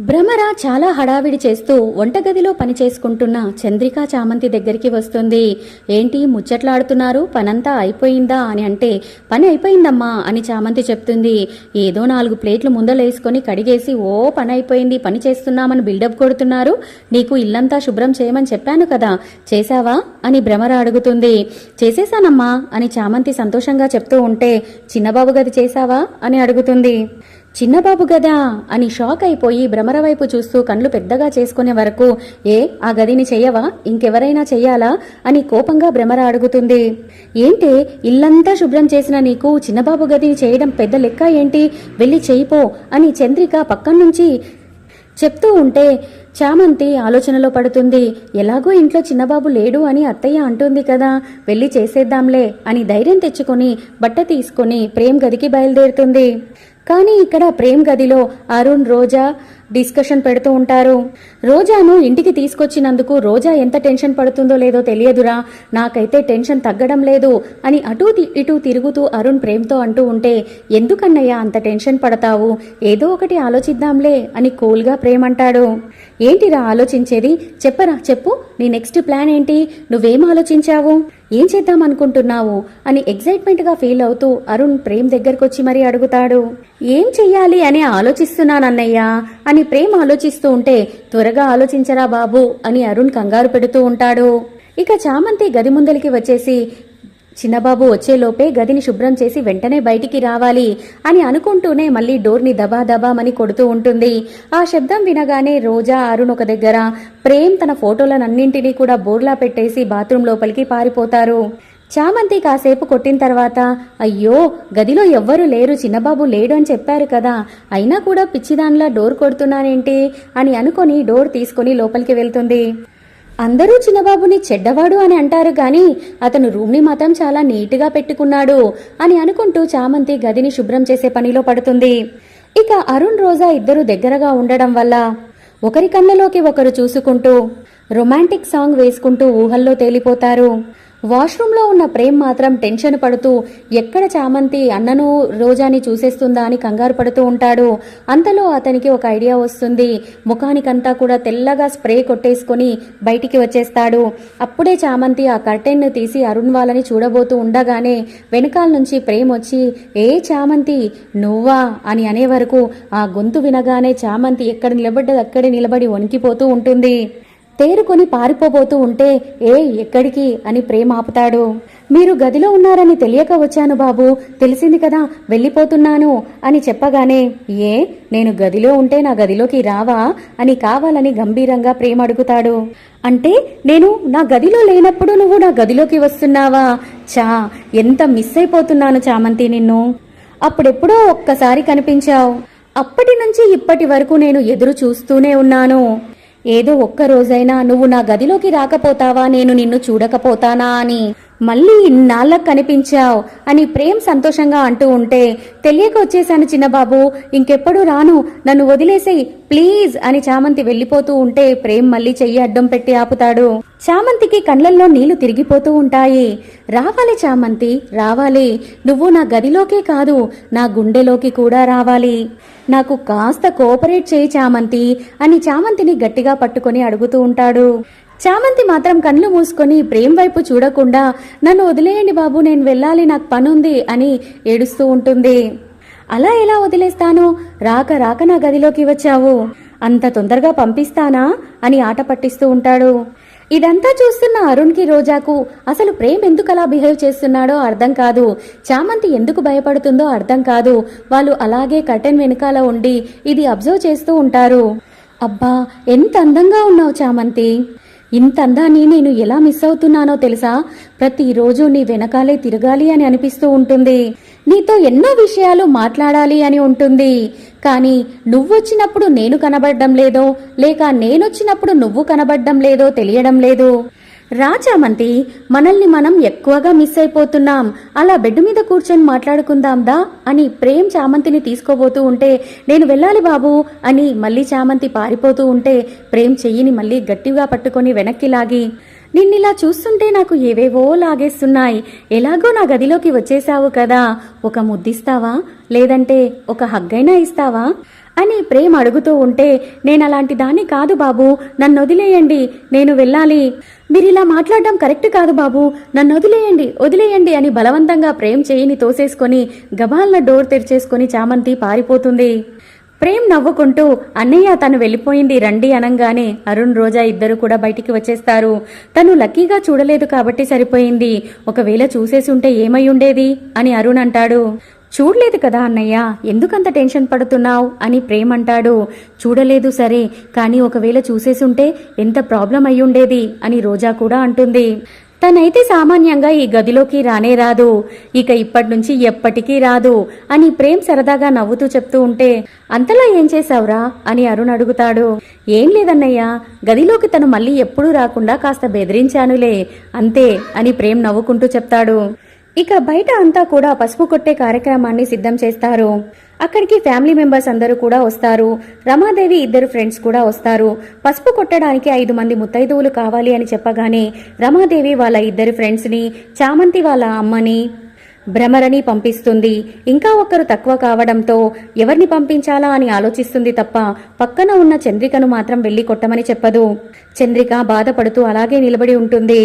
భ్రమర చాలా హడావిడి చేస్తూ వంటగదిలో పని చేసుకుంటున్న చంద్రికా చామంతి దగ్గరికి వస్తుంది. ఏంటి ముచ్చట్లాడుతున్నారు? పనంతా అయిపోయిందా అని అంటే పని అయిపోయిందమ్మా అని చామంతి చెప్తుంది. ఏదో నాలుగు ప్లేట్లు ముందలేసుకొని కడిగేసి ఓ పని అయిపోయింది పని చేస్తున్నామని బిల్డప్ కొడుతున్నారు. నీకు ఇల్లంతా శుభ్రం చేయమని చెప్పాను కదా. చేశావా? అని భ్రమర అడుగుతుంది. చేసేశానమ్మా అని చామంతి సంతోషంగా చెప్తూ ఉంటే చిన్నబాబు గది చేశావా? అని అడుగుతుంది. చిన్నబాబు గదా అని షాక్ అయిపోయి భ్రమర వైపు చూస్తూ కళ్ళు పెద్దగా చేసుకునే వరకు ఏ ఆ గదిని చెయ్యవా? ఇంకెవరైనా చెయ్యాలా? అని కోపంగా భ్రమర అడుగుతుంది. ఏంటి ఇల్లంతా శుభ్రం చేసిన నీకు చిన్నబాబు గదిని చేయడం పెద్ద లెక్క ఏంటి? వెళ్ళి చేయిపో అని చంద్రిక పక్కన నుంచి చెప్తూ ఉంటే చామంతి ఆలోచనలో పడుతుంది. ఎలాగో ఇంట్లో చిన్నబాబు లేడు అని అత్తయ్య అంటుంది కదా వెళ్ళి చేసేద్దాంలే అని ధైర్యం తెచ్చుకొని బట్ట తీసుకొని ప్రేమ్ గదికి బయలుదేరుతుంది. కానీ ఇక్కడ ప్రేమ్ గదిలో అరుణ్ రోజా డిస్కషన్ పెడుతూ ఉంటారు. రోజాను ఇంటికి తీసుకొచ్చినందుకు రోజా ఎంత టెన్షన్ పడుతుందో లేదో తెలియదురా. నాకైతే టెన్షన్ తగ్గడం లేదు అని అటూ ఇటూ తిరుగుతూ అరుణ్ ప్రేమ్తో అంటూ ఉంటే ఎందుకన్నయ్యా అంత టెన్షన్ పడతావు? ఏదో ఒకటి ఆలోచిద్దాంలే అని కూల్గా ప్రేమ్ అంటాడు. ఏంటిరా ఆలోచించేది? చెప్పరా చెప్పు. నీ నెక్స్ట్ ప్లాన్ ఏంటి? నువ్వేం ఆలోచించావు? ఏం చేద్దాం అనుకుంటున్నావు? అని ఎగ్జైట్మెంట్గా ఫీల్ అవుతూ అరుణ్ ప్రేమ్ దగ్గరకొచ్చి మరీ అడుగుతాడు. ఏం చెయ్యాలి అని ఆలోచిస్తున్నానన్నయ్యా అని ప్రేమ్ ఆలోచిస్తూ ఉంటే త్వరగా ఆలోచించరా బాబు అని అరుణ్ కంగారు పెడుతూ ఉంటాడు. ఇక చామంతి గది ముందలికి వచ్చేసి చిన్నబాబు వచ్చేలోపే గదిని శుభ్రం చేసి వెంటనే బయటికి రావాలి అని అనుకుంటూనే మళ్ళీ డోర్ని దబా దబామని కొడుతూ ఉంటుంది. ఆ శబ్దం వినగానే రోజా అరుణ్ ఒక దగ్గర ప్రేమ్ తన ఫోటోలనన్నింటినీ కూడా బోర్లా పెట్టేసి బాత్రూమ్ లోపలికి పారిపోతారు. చామంతి కాసేపు కొట్టిన తర్వాత అయ్యో గదిలో ఎవ్వరూ లేరు చిన్నబాబు లేడు అని చెప్పారు కదా. అయినా కూడా పిచ్చిదానిలా డోర్ కొడుతున్నానేంటి అని అనుకొని డోర్ తీసుకొని లోపలికి వెళ్తుంది. అందరూ చిన్నబాబుని చెడ్డవాడు అని అంటారు కానీ అతను రూమ్ని మాత్రం చాలా నీట్గా పెట్టుకున్నాడు అని అనుకుంటూ చామంతి గదిని శుభ్రం చేసే పనిలో పడుతుంది. ఇక అరుణ్ రోజా ఇద్దరు దగ్గరగా ఉండడం వల్ల ఒకరి కళ్ళలోకి ఒకరు చూసుకుంటూ రొమాంటిక్ సాంగ్ వేసుకుంటూ ఊహల్లో తేలిపోతారు. వాష్రూమ్లో ఉన్న ప్రేమ్ మాత్రం టెన్షన్ పడుతూ ఎక్కడ చామంతి అన్నను రోజాని చూసేస్తుందా అని కంగారు పడుతూ ఉంటాడు. అంతలో అతనికి ఒక ఐడియా వస్తుంది. ముఖానికంతా కూడా తెల్లగా స్ప్రే కొట్టేసుకొని బయటికి వచ్చేస్తాడు. అప్పుడే చామంతి ఆ కర్టెన్ను తీసి అరుణ్ వాళ్ళని చూడబోతూ ఉండగానే వెనకాల నుంచి ప్రేమ్ వచ్చి ఏ చామంతి నువ్వా? అని అనే వరకు ఆ గొంతు వినగానే చామంతి ఎక్కడ నిలబడ్డది అక్కడే నిలబడి వణికిపోతూ ఉంటుంది. తేరుకొని పారిపోబోతూ ఉంటే ఏ ఎక్కడికి? అని ప్రేమ ఆపుతాడు. మీరు గదిలో ఉన్నారని తెలియక వచ్చాను బాబు. తెలిసింది కదా వెళ్ళిపోతున్నాను అని చెప్పగానే ఏ నేను గదిలో ఉంటే నా గదిలోకి రావా? అని కావాలని గంభీరంగా ప్రేమ అడుగుతాడు. అంటే నేను నా గదిలో లేనప్పుడు నువ్వు నా గదిలోకి వస్తున్నావా? చా ఎంత మిస్ అయిపోతున్నాను చామంతి నిన్ను. అప్పుడెప్పుడో ఒక్కసారి కనిపించావు. అప్పటి నుంచి ఇప్పటి వరకు నేను ఎదురు చూస్తూనే ఉన్నాను. ఏదో ఒక్క రోజైనా నువ్వు నా గదిలోకి రాకపోతావా? నేను నిన్ను చూడకపోతానా అని. మళ్ళీ ఇన్నాళ్ళకు కనిపించావు అని ప్రేమ్ సంతోషంగా అంటూ ఉంటే తెలియక వచ్చేశాను చిన్నబాబు. ఇంకెప్పుడు రాను? నన్ను వదిలేసేయ్ ప్లీజ్ అని చామంతి వెళ్ళిపోతూ ఉంటే ప్రేమ్ మళ్ళీ చెయ్యి అడ్డం పెట్టి ఆపుతాడు. చామంతికి కళ్ళల్లో నీళ్ళు తిరిగిపోతూ ఉంటాయి. రావాలి చామంతి రావాలి. నువ్వు నా గదిలోకే కాదు నా గుండెలోకి కూడా రావాలి. నాకు కాస్త కోఆపరేట్ చేయి చామంతి అని చామంతిని గట్టిగా పట్టుకొని అడుగుతూ ఉంటాడు. చామంతి మాత్రం కళ్ళు మూసుకొని ప్రేమ్ వైపు చూడకుండా నన్ను వదిలేయండి బాబు నేను వెళ్ళాలి నాకు పనుంది అని ఏడుస్తూ ఉంటుంది. అలా ఎలా వదిలేస్తాను? రాక రాక నా గదిలోకి వచ్చావు. అంత తొందరగా పంపిస్తానా? అని ఆట పట్టిస్తూ ఉంటాడు. ఇదంతా చూస్తున్న అరుణ్కి రోజాకు అసలు ప్రేమ్ ఎందుకు అలా బిహేవ్ చేస్తున్నాడో అర్థం కాదు. చామంతి ఎందుకు భయపడుతుందో అర్థం కాదు. వాళ్ళు అలాగే కర్టెన్ వెనకాల ఉండి ఇది అబ్జర్వ్ చేస్తూ ఉంటారు. అబ్బా ఎంత అందంగా ఉన్నావు చామంతి. ఇంత అందాన్ని నేను ఎలా మిస్ అవుతున్నానో తెలుసా? ప్రతిరోజు నీ వెనకాలే తిరగాలి అని అనిపిస్తూ ఉంటుంది. నీతో ఎన్నో విషయాలు మాట్లాడాలి అని ఉంటుంది. కానీ నువ్వొచ్చినప్పుడు నేను కనబడడం లేదో లేక నేనొచ్చినప్పుడు నువ్వు కనబడడం లేదో తెలియడం లేదు. రా చామంతి మనల్ని మనం ఎక్కువగా మిస్ అయిపోతున్నాం. అలా బెడ్ మీద కూర్చొని మాట్లాడుకుందాం దా అని ప్రేమ్ చామంతిని తీసుకోబోతూ ఉంటే నేను వెళ్ళాలి బాబు అని మళ్ళీ చామంతి పారిపోతూ ఉంటే ప్రేమ్ చెయ్యిని మళ్ళీ గట్టిగా పట్టుకొని వెనక్కి లాగి నిన్నిలా చూస్తుంటే నాకు ఏవేవో లాగేస్తున్నాయి. ఎలాగో నా గదిలోకి వచ్చేసావు కదా. ఒక ముద్దిస్తావా? లేదంటే ఒక హగ్గైనా ఇస్తావా? అని ప్రేమ్ అడుగుతూ ఉంటే నేను అలాంటి దాన్ని కాదు బాబు నన్ను వదిలేయండి నేను వెళ్ళాలి. మీరు ఇలా మాట్లాడడం కరెక్ట్ కాదు బాబు నన్ను వదిలేయండి వదిలేయండి అని బలవంతంగా ప్రేమ్ చేయిని తోసేసుకొని గబాల్న డోర్ తెరిచేసుకొని చామంతి పారిపోతుంది. ప్రేమ్ నవ్వుకుంటూ అన్నయ్య తను వెళ్ళిపోయింది రండి అనంగానే అరుణ్ రోజా ఇద్దరు కూడా బయటికి వచ్చేస్తారు. తను లక్కీగా చూడలేదు కాబట్టి సరిపోయింది. ఒకవేళ చూసేసి ఉంటే ఏమై ఉండేది? అని అరుణ్ అంటాడు. చూడలేదు కదా అన్నయ్య ఎందుకంత టెన్షన్ పడుతున్నావు అని ప్రేమ్ అంటాడు చూడలేదు సరే కానీ ఒకవేళ చూసేసి ఉంటే ఎంత ప్రాబ్లం అయ్యుండేది అని రోజా కూడా అంటుంది. తనైతే సామాన్యంగా ఈ గదిలోకి రానే రాదు. ఇక ఇప్పటి నుంచి ఎప్పటికీ రాదు అని ప్రేమ్ సరదాగా నవ్వుతూ చెప్తూ ఉంటే అంతలా ఏం చేశావురా? అని అరుణ్ అడుగుతాడు. ఏం లేదన్నయ్య గదిలోకి తను మళ్ళీ ఎప్పుడూ రాకుండా కాస్త బెదిరించానులే అంతే అని ప్రేమ్ నవ్వుకుంటూ చెప్తాడు. ఇక బయట అంతా కూడా పసుపు కొట్టే కార్యక్రమాన్ని సిద్ధం చేస్తారు. అక్కడికి ఫ్యామిలీ మెంబర్స్ అందరూ కూడా వస్తారు. రమాదేవి ఇద్దరు ఫ్రెండ్స్ కూడా వస్తారు. పసుపు కొట్టడానికి ఐదు మంది ముత్తైదువులు కావాలి అని చెప్పగానే రమాదేవి వాళ్ళ ఇద్దరు ఫ్రెండ్స్ని చామంతి వాళ్ళ అమ్మని భ్రమరని పంపిస్తుంది. ఇంకా ఒకరు తక్కువ కావడంతో ఎవరిని పంపించాలా అని ఆలోచిస్తుంది తప్ప పక్కన ఉన్న చంద్రికను మాత్రం వెళ్ళి కొట్టమని చెప్పదు. చంద్రిక బాధపడుతూ అలాగే నిలబడి ఉంటుంది.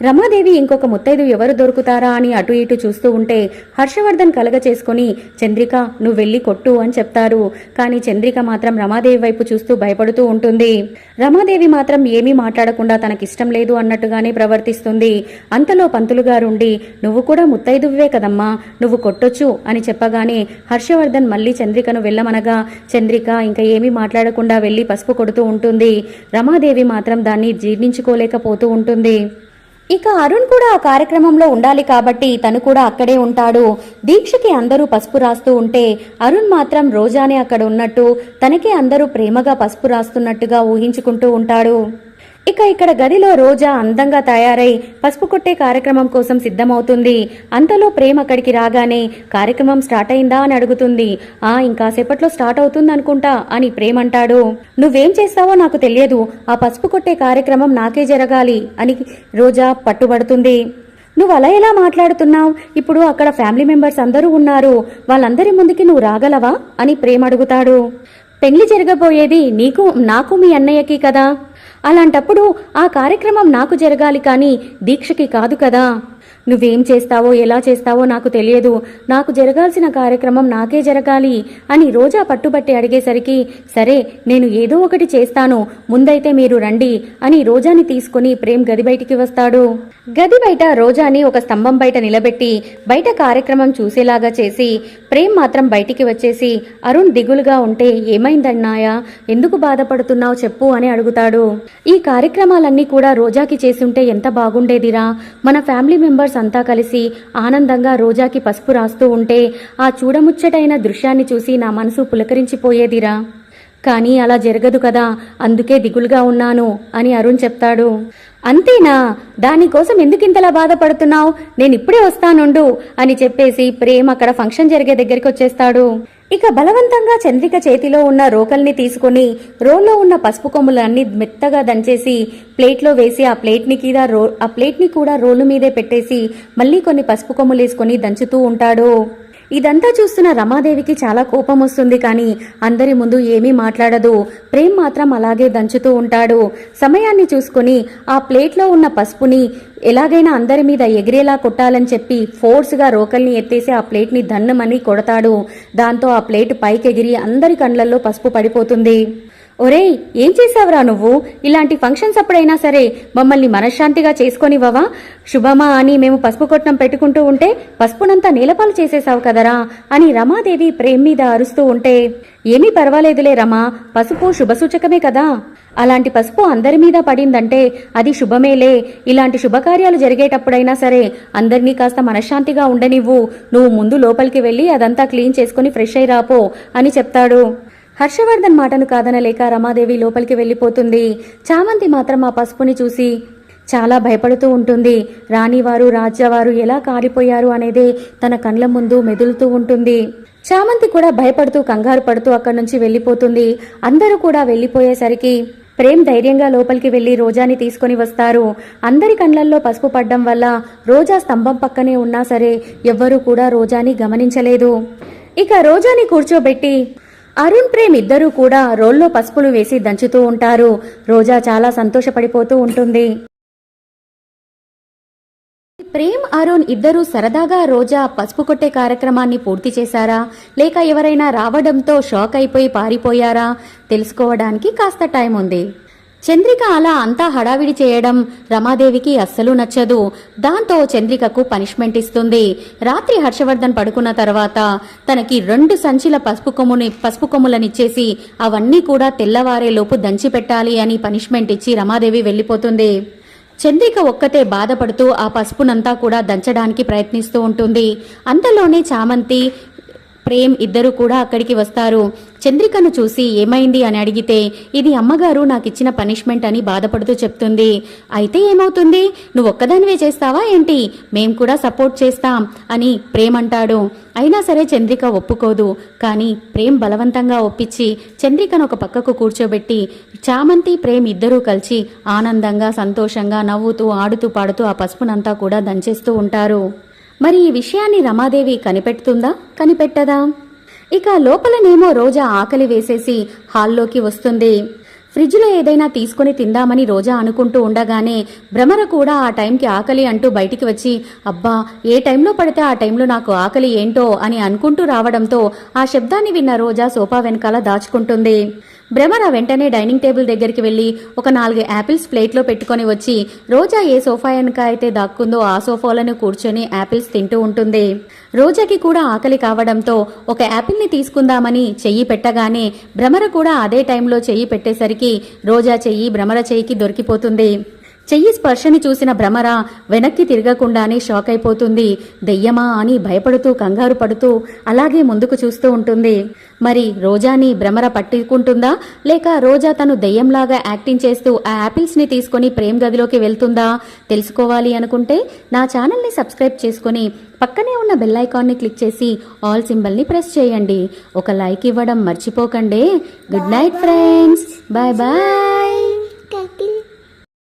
రమాదేవి ఇంకొక ముత్తైదు ఎవరు దొరుకుతారా అని అటు ఇటు చూస్తూ ఉంటే హర్షవర్ధన్ కలగ చేసుకుని చంద్రిక నువ్వు వెళ్ళి కొట్టు అని చెప్తారు. కానీ చంద్రిక మాత్రం రమాదేవి వైపు చూస్తూ భయపడుతూ ఉంటుంది. రమాదేవి మాత్రం ఏమీ మాట్లాడకుండా తనకిష్టం లేదు అన్నట్టుగానే ప్రవర్తిస్తుంది. అంతలో పంతులు గారుండి నువ్వు కూడా ముత్తైదువే కదమ్మా నువ్వు కొట్టొచ్చు అని చెప్పగానే హర్షవర్ధన్ మళ్ళీ చంద్రికను వెళ్ళమనగా చంద్రిక ఇంకా ఏమీ మాట్లాడకుండా వెళ్ళి పసుపు కొడుతూ ఉంటుంది. రమాదేవి మాత్రం దాన్ని జీర్ణించుకోలేకపోతూ ఉంటుంది. ఇక అరుణ్ కూడా ఆ కార్యక్రమంలో ఉండాలి కాబట్టి తను కూడా అక్కడే ఉంటాడు. దీక్షకి అందరూ పసుపు రాస్తూ ఉంటే అరుణ్ మాత్రం రోజానే అక్కడ ఉన్నట్టు తనకే అందరూ ప్రేమగా పసుపు రాస్తున్నట్టుగా ఊహించుకుంటూ ఉంటాడు. ఇక ఇక్కడ గదిలో రోజా అందంగా తయారై పసుపు కొట్టే కార్యక్రమం కోసం సిద్ధమవుతుంది. అంతలో ప్రేమ అక్కడికి రాగానే కార్యక్రమం స్టార్ట్ అయిందా? అని అడుగుతుంది. ఆ ఇంకాసేపట్లో స్టార్ట్ అవుతుంది అనుకుంటా అని ప్రేమ అంటాడు. నువ్వేం చేస్తావో నాకు తెలియదు. ఆ పసుపు కొట్టే కార్యక్రమం నాకే జరగాలి అని రోజా పట్టుబడుతుంది. నువ్వు అలా ఎలా మాట్లాడుతున్నావు? ఇప్పుడు అక్కడ ఫ్యామిలీ మెంబర్స్ అందరూ ఉన్నారు. వాళ్ళందరి ముందుకి నువ్వు రాగలవా? అని ప్రేమ అడుగుతాడు. పెళ్ళి జరగబోయేది నీకు నాకు మీ అన్నయ్యకి కదా. అలాంటప్పుడు ఆ కార్యక్రమం నాకు జరగాలి కానీ దీక్షకి కాదు కదా? నువ్వేం చేస్తావో ఎలా చేస్తావో నాకు తెలియదు. నాకు జరగాల్సిన కార్యక్రమం నాకే జరగాలి అని రోజా పట్టుబట్టి అడిగేసరికి సరే నేను ఏదో ఒకటి చేస్తాను ముందైతే మీరు రండి అని రోజాని తీసుకుని ప్రేమ్ గది బయటికి వస్తాడు. గది బయట రోజాని ఒక స్తంభం బయట నిలబెట్టి బయట కార్యక్రమం చూసేలాగా చేసి ప్రేమ్ మాత్రం బయటికి వచ్చేసి అరుణ్ దిగులుగా ఉంటే ఏమైందన్నాయా? ఎందుకు బాధపడుతున్నావు చెప్పు అని అడుగుతాడు. ఈ కార్యక్రమాలన్నీ కూడా రోజాకి చేసుంటే ఎంత బాగుండేదిరా? మన ఫ్యామిలీ మెంబర్స్ అంతా కలిసి ఆనందంగా రోజాకి పసుపు రాస్తూ ఉంటే ఆ చూడముచ్చటైన దృశ్యాన్ని చూసి నా మనసు పులకరించిపోయేదిరా. కానీ అలా జరగదు కదా అందుకే దిగులుగా ఉన్నాను అని అరుణ్ చెప్తాడు. అంతేనా? దానికోసం ఎందుకింతలా బాధపడుతున్నావు? నేను ఇప్పుడే వస్తానుండు అని చెప్పేసి ప్రేమ్ అక్కడ ఫంక్షన్ జరిగే దగ్గరికి వచ్చేస్తాడు ఇక బలవంతంగా చంద్రిక చేతిలో ఉన్న రోకల్ని తీసుకుని రోల్లో ఉన్న పసుపు కొమ్ములన్నీ మెత్తగా దంచేసి ప్లేట్లో వేసి ఆ ప్లేట్ని కింద రో ఆ ప్లేట్ని కూడా రోలు మీదే పెట్టేసి మళ్ళీ కొన్ని పసుపు కొమ్ములు వేసుకొని దంచుతూ ఉంటాడు. ఇదంతా చూస్తున్న రమాదేవికి చాలా కోపం వస్తుంది కానీ అందరి ముందు ఏమీ మాట్లాడదు. ప్రేమ్ మాత్రం అలాగే దంచుతూ ఉంటాడు. సమయాన్ని చూసుకుని ఆ ప్లేట్లో ఉన్న పసుపుని ఎలాగైనా అందరి మీద ఎగిరేలా కొట్టాలని చెప్పి ఫోర్స్గా రోకల్ని ఎత్తేసి ఆ ప్లేట్ని దన్నమని కొడతాడు. దాంతో ఆ ప్లేట్ పైకెగిరి అందరి కండ్లల్లో పసుపు పడిపోతుంది. ఒరేయ్ ఏం చేసావురా నువ్వు? ఇలాంటి ఫంక్షన్స్ అప్పుడైనా సరే మమ్మల్ని మనశ్శాంతిగా చేసుకొనివ్వవా? శుభమా అని మేము పసుపు కొట్టం పెట్టుకుంటూ ఉంటే పసుపునంతా నీలపాలు చేసేసావు కదరా అని రమాదేవి ప్రేమ్ మీద అరుస్తూ ఉంటే ఏమీ పర్వాలేదులే రమా పసుపు శుభసూచకమే కదా. అలాంటి పసుపు అందరి మీద పడిందంటే అది శుభమేలే. ఇలాంటి శుభకార్యాలు జరిగేటప్పుడైనా సరే అందరినీ కాస్త మనశ్శాంతిగా ఉండనివ్వు. నువ్వు ముందు లోపలికి వెళ్ళి అదంతా క్లీన్ చేసుకుని ఫ్రెష్ అయి రాపో అని చెప్తాడు. హర్షవర్ధన్ మాటను కాదనలేక రమాదేవి లోపలికి వెళ్ళిపోతుంది. చామంతి మాత్రం ఆ పసుపుని చూసి చాలా భయపడుతూ ఉంటుంది. రాణివారు రాజ్యవారు ఎలా కారిపోయారు అనేదే తన కండ్ల ముందు మెదులుతూ ఉంటుంది. చామంతి కూడా భయపడుతూ కంగారు పడుతూ అక్కడి నుంచి వెళ్ళిపోతుంది. అందరూ కూడా వెళ్ళిపోయేసరికి ప్రేమ్ ధైర్యంగా లోపలికి వెళ్ళి రోజాని తీసుకొని వస్తారు. అందరి కండ్లల్లో పసుపు పడ్డం వల్ల రోజా స్తంభం పక్కనే ఉన్నా సరే ఎవ్వరూ కూడా రోజాని గమనించలేదు. ఇక రోజాని కూర్చోబెట్టి అరుణ్ ప్రేమ్ ఇద్దరూ కూడా రోల్లో పసుపులు వేసి దంచుతూ ఉంటారు. రోజా చాలా సంతోషపడిపోతూ ఉంటుంది. ప్రేమ్ అరుణ్ ఇద్దరూ సరదాగా రోజా పసుపు కొట్టే కార్యక్రమాన్ని పూర్తి చేశారా? లేక ఎవరైనా రావడంతో షాక్ అయిపోయి పారిపోయారా? తెలుసుకోవడానికి కాస్త టైం ఉంది. చంద్రిక అలా అంతా హడావిడి చేయడం రమాదేవికి అస్సలు నచ్చదు. దాంతో చంద్రికకు పనిష్మెంట్ ఇస్తుంది. రాత్రి హర్షవర్ధన్ పడుకున్న తర్వాత తనకి రెండు సంచిల పసుపు కొమ్ముని పసుపు కొమ్ములనిచ్చేసి అవన్నీ కూడా తెల్లవారేలోపు దంచి పెట్టాలి అని పనిష్మెంట్ ఇచ్చి రమాదేవి వెళ్ళిపోతుంది. చంద్రిక ఒక్కతే బాధపడుతూ ఆ పసుపునంతా కూడా దంచడానికి ప్రయత్నిస్తూ ఉంటుంది. అంతలోనే చామంతి ప్రేమ్ ఇద్దరు కూడా అక్కడికి వస్తారు. చంద్రికను చూసి ఏమైంది అని అడిగితే ఇది అమ్మగారు నాకు ఇచ్చిన పనిష్మెంట్ అని బాధపడుతూ చెప్తుంది. అయితే ఏమవుతుంది? నువ్వు ఒక్కదానివే చేస్తావా ఏంటి? మేం కూడా సపోర్ట్ చేస్తాం అని ప్రేమ్ అంటాడు అయినా సరే చంద్రిక ఒప్పుకోదు. కానీ ప్రేమ్ బలవంతంగా ఒప్పించి చంద్రికను ఒక పక్కకు కూర్చోబెట్టి చామంతి ప్రేమ్ ఇద్దరూ కలిసి ఆనందంగా సంతోషంగా నవ్వుతూ ఆడుతూ పాడుతూ ఆ పసుపునంతా కూడా దంచేస్తూ ఉంటారు. మరి ఈ విషయాన్ని రమాదేవి కనిపెడుతుందా? కనిపెట్టదా? ఇక లోపలనేమో రోజా ఆకలి వేసేసి హాల్లోకి వస్తుంది. ఫ్రిడ్జ్లో ఏదైనా తీసుకొని తిందామని రోజా అనుకుంటూ ఉండగానే భ్రమర కూడా ఆ టైంకి ఆకలి అంటూ బయటికి వచ్చి అబ్బా ఏ టైంలో పడితే ఆ టైంలో నాకు ఆకలి ఏంటో అని అనుకుంటూ రావడంతో ఆ శబ్దాన్ని విన్న రోజా సోఫా వెనకాల దాచుకుంటుంది. భ్రమర వెంటనే డైనింగ్ టేబుల్ దగ్గరికి వెళ్ళి ఒక నాలుగు యాపిల్స్ ప్లేట్లో పెట్టుకొని వచ్చి రోజా ఏ సోఫా వెనక అయితే దాక్కుందో ఆ సోఫాలను కూర్చొని యాపిల్స్ తింటూ ఉంటుంది. రోజాకి కూడా ఆకలి కావడంతో ఒక యాపిల్ని తీసుకుందామని చెయ్యి పెట్టగానే భ్రమర కూడా అదే టైంలో చెయ్యి పెట్టేసరికి రోజా చెయ్యి భ్రమర చెయ్యికి దొరికిపోతుంది. చెయ్యి స్పర్శని చూసిన భ్రమర వెనక్కి తిరగకుండానే షాక్ అయిపోతుంది. దెయ్యమా అని భయపడుతూ కంగారు పడుతూ అలాగే ముందుకు చూస్తూ ఉంటుంది. మరి రోజాని భ్రమర పట్టుకుంటుందా? లేక రోజా తను దెయ్యంలాగా యాక్టింగ్ చేస్తూ ఆ యాపిల్స్ని తీసుకొని ప్రేమ్ గదిలోకి వెళ్తుందా? తెలుసుకోవాలి అనుకుంటే నా ఛానల్ని సబ్స్క్రైబ్ చేసుకొని పక్కనే ఉన్న బెల్ ఐకాన్ని క్లిక్ చేసి ఆల్ సింబల్ని ప్రెస్ చేయండి. ఒక లైక్ ఇవ్వడం మర్చిపోకండి. Good night friends. Bye bye